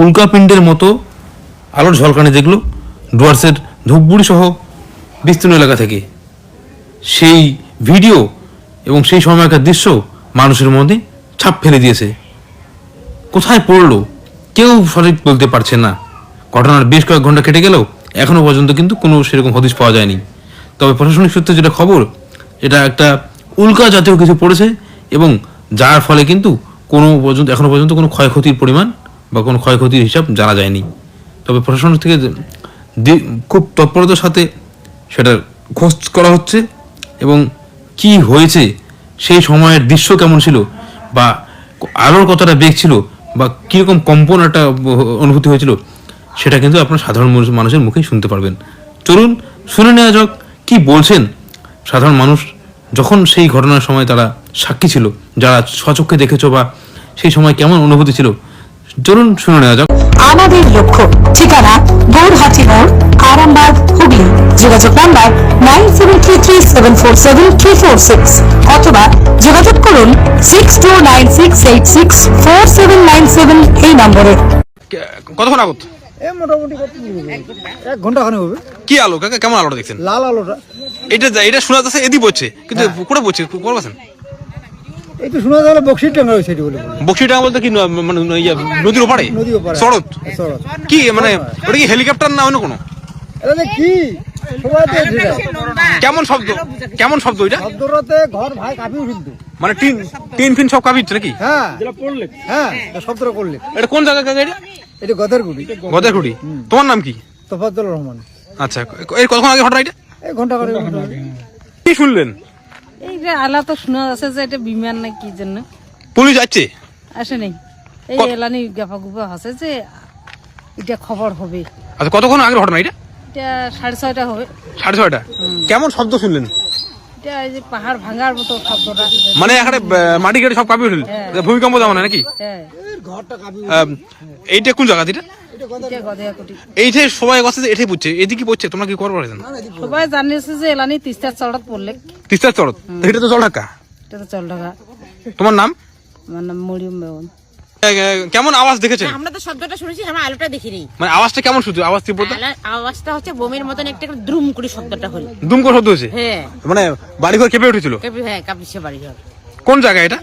উল্কাপিণ্ডের মতো আলোর ঝলকানি দেখল ডুয়ার্সের ধূপগুড়ি সহ বিস্তীর্ণ এলাকা থেকে। সেই ভিডিও এবং সেই সময়কার দৃশ্য মানুষের মধ্যে ছাপ ফেলে দিয়েছে। কোথায় পড়ল কেউ সঠিক বলতে পারছে না। ঘটনার বেশ কয়েক ঘণ্টা কেটে গেলেও এখনও পর্যন্ত কিন্তু কোনো সেরকম হদিশ পাওয়া যায়নি। তবে প্রশাসনিক সূত্রে যেটা খবর, এটা একটা উল্কা জাতীয় কিছু পড়েছে এবং যার ফলে কিন্তু কোনো পর্যন্ত এখনও পর্যন্ত কোনো ক্ষয়ক্ষতির পরিমাণ বা কোনো ক্ষয়ক্ষতির হিসাব জানা যায়নি। তবে প্রশাসন থেকে খুব তৎপরতার সাথে সেটার খোঁজ করা হচ্ছে এবং কি হয়েছে, সেই সময়ের দৃশ্য কেমন ছিল বা আলোর কতটা বেগ ছিল বা কীরকম কম্পন একটা অনুভূতি হয়েছিল, সেটা কিন্তু আপনার সাধারণ মানুষ- মানুষের মুখেই শুনতে পারবেন। চলুন শুনে নেওয়া যাক কি বলছেন সাধারণ মানুষ যখন সেই ঘটনার সময় তারা সাক্ষী ছিল, যারা স্বচক্ষে দেখেছ বা সেই সময় কেমন অনুভূতি ছিল চলুন শুনে নেওয়া যাক আমাদের লক্ষ্য ঠিকানা গৌরহাটি মোড় আরামবাগ হুগলি যোগাযোগ number nine seven three three seven four seven three four six অথবা যোগাযোগ করুন six two nine six eight six four seven nine seven এই নম্বরে কতক্ষণ আগত এ মোটামুটি কত এক ঘণ্টা খানে হবে কি আলো কাকা কেমন আলোটা দেখছেন লাল আলোটা এটা এটা শোনা যাচ্ছে এদি পড়ছে কিন্তু কোটা পড়ছে কোন পাচ্ছেন এই তো শোনা যাবে বক্সির টাঙ্গা হয়েছে এটি বলে। বক্সিটাঙ্গা বলতে কি মানে ইয়ে, নদীর ওপারে? নদীর ওপারে। শরৎ? শরৎ। কি মানে ওটা কি হেলিকপ্টার না অন্য কোনো? এটা কি? কেমন শব্দ? কেমন শব্দ এটা? শব্দটাতে ঘর ভাই কাঁপি উঠিল মানে টিন টিন ফিন সব কাঁপিচ্ছে নাকি? হ্যাঁ। যেটা পড়লে। হ্যাঁ এটা শব্দটা করলে এটা কোন জায়গা কাকা এটা? এটা গদের গুড়ি গদারকুড়ি তোমার নাম কি? তোফাজ্জল রহমান। আচ্ছা এর কতক্ষণ আগে ঘটনা এটা এক ঘণ্টা করে। কি শুনলেন? যে আলা তো শোনা যাচ্ছে যে এটা বিমান না কি জন্য? পুলিশ যাচ্ছে আসে নেই। এই এলানি গাফা গুফা আছে যে এটা খবর হবে। আচ্ছা কতক্ষণ আগে ঘটনা এটা? এটা সাড়ে ছয়টা হবে। সাড়ে ছয়টা? কেমন শব্দ শুনলেন? এটা এই যে পাহাড় ভাঙার মতো শব্দটা। মানে এখানে মাটি কেটে সব কাঁপি উঠল। হ্যাঁ। ভূমিকম্প যেমন হয় নাকি? হ্যাঁ। এইটা কোন জায়গা? এটা? এটা গদেয়া কোটি। এইটা সবাই কথা এটাই বুঝছে এদিকে পড়ছে তোমরা কি করব সবাই জানিয়েছে যে এলানি তিস্তার চড়াত পড়লে। তিস্তার এটা তো জল ঢাকা এটা তো চল ঢাকা তোমার নাম? আমার নাম মরিয়ম বেগম। কেমন আওয়াজ দেখেছেন? আমরা তো শব্দটা শুনেছি আমরা আলোটা দেখিনি। মানে আওয়াজটা কেমন শুনছো? আওয়াজ তীব্রতা? আলা- আওয়াজটা হচ্ছে বোমের মতন একটা দ্রুম করে শব্দটা হলো। দুম করে শব্দ হয়েছে? হ্যাঁ। মানে বাড়ি ঘর কেঁপে উঠেছিল? কাপি- হ্যাঁ কাপিসে বাড়ি ঘর কোন জায়গা এটা?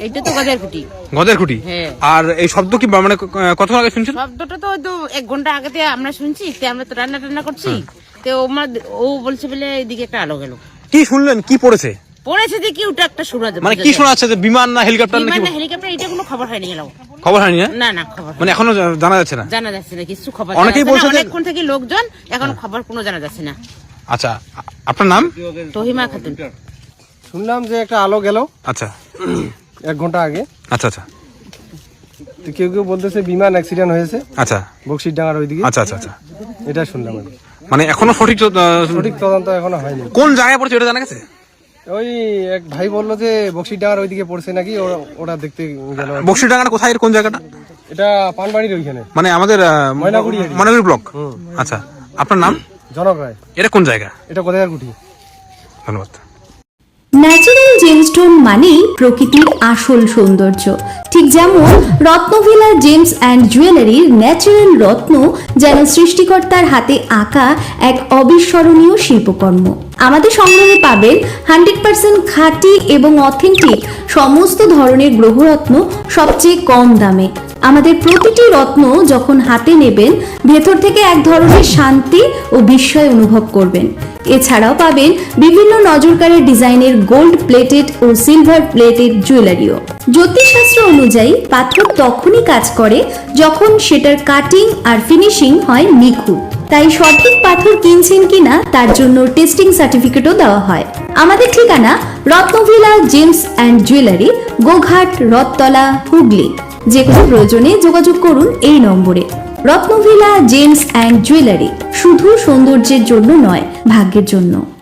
এইটা তো গাদের কুটি গদের খুঁটি? হ্যাঁ। আর এই শব্দ কি মানে কতক্ষণ আগে শুনছেন? শব্দটা তো তো এক ঘণ্টা আগে থেকে আমরা শুনছি তে আমরা তো রান্না টান্না করছি। তো ও ও বলছে বলে এইদিকে একটা আলো গেল। কি শুনলেন? কি পড়েছে? পড়েছে যে কি ওটা একটা শোনা যাবে মানে কি শোনা যাচ্ছে যে বিমান না হেলিকপ্টার না কি বিমান না হেলিকপ্টার এটা কোনো খবর হয়নি গেল। খবর হয়নি হ্যাঁ? না না খবর মানে এখনও জানা যাচ্ছে না? জানা যাচ্ছে না কিছু খবর অনেকেই বলছে যে- অনেকক্ষণ থেকে লোকজন এখন খবর কোনো জানা যাচ্ছে না। আচ্ছা আপনার নাম? তহিমা খাতুন। শুনলাম যে একটা আলো গেল। আচ্ছা। এক ঘণ্টা আগে। আচ্ছা আচ্ছা। তো কেউ কেউ বলতেছে বিমান অ্যাক্সিডেন্ট হয়েছে। আচ্ছা। বক্সির ডাঙ্গার ওইদিকে। আচ্ছা আচ্ছা আচ্ছা। এটা শুনলাম আমি। মানে এখনও সঠিক সঠিক তদন্ত এখনও হয়নি। কোন জায়গায় পড়ছে এটা জানা গেছে? ওই এক ভাই বলল যে বক্সির ডাঙ্গার ওইদিকে পড়ছে নাকি ওরা- দেখতে গেল। বক্সিডাঙ্গাটা কোথায় কোন জায়গাটা? এটা পানবাড়ির ওইখানে। মানে আমাদের ময়নাগুড়ি ময়নাগুড়ি ব্লক। আচ্ছা। আপনার নাম? জনক রায়। এটা কোন জায়গা? এটা কোথায় কুটি ধন্যবাদ। ন্যাচারাল জেমস্টোন মানেই প্রকৃতির আসল সৌন্দর্য। ঠিক যেমন রত্নভিলা জেমস অ্যান্ড জুয়েলারির ন্যাচারাল রত্ন যেন সৃষ্টিকর্তার হাতে আঁকা এক অবিস্মরণীয় শিল্পকর্ম। আমাদের সংগ্রহে পাবেন হান্ড্রেড পার্সেন্ট খাঁটি এবং অথেন্টিক সমস্ত ধরনের গ্রহরত্ন সবচেয়ে কম দামে। আমাদের প্রতিটি রত্ন যখন হাতে নেবেন, ভেতর থেকে এক ধরনের শান্তি ও বিস্ময় অনুভব করবেন। এছাড়াও পাবেন বিভিন্ন নজরকারের ডিজাইনের গোল্ড প্লেটেড ও সিলভার প্লেটেড জুয়েলারিও জ্যোতিষশাস্ত্র অনুযায়ী পাথর তখনই কাজ করে যখন সেটার কাটিং আর ফিনিশিং হয় নিখুঁত। তাই সঠিক পাথর কিনছেন কিনা তার জন্য টেস্টিং সার্টিফিকেটও দেওয়া হয়। আমাদের ঠিকানা Ratnavila gems and jewellery, Goghat, Rathtala, Hooghly. যে কোনো প্রয়োজনে যোগাযোগ করুন এই নম্বরে। রত্নভিলা, জেমস অ্যান্ড জুয়েলারি শুধু সৌন্দর্যের জন্য নয়, ভাগ্যের জন্য।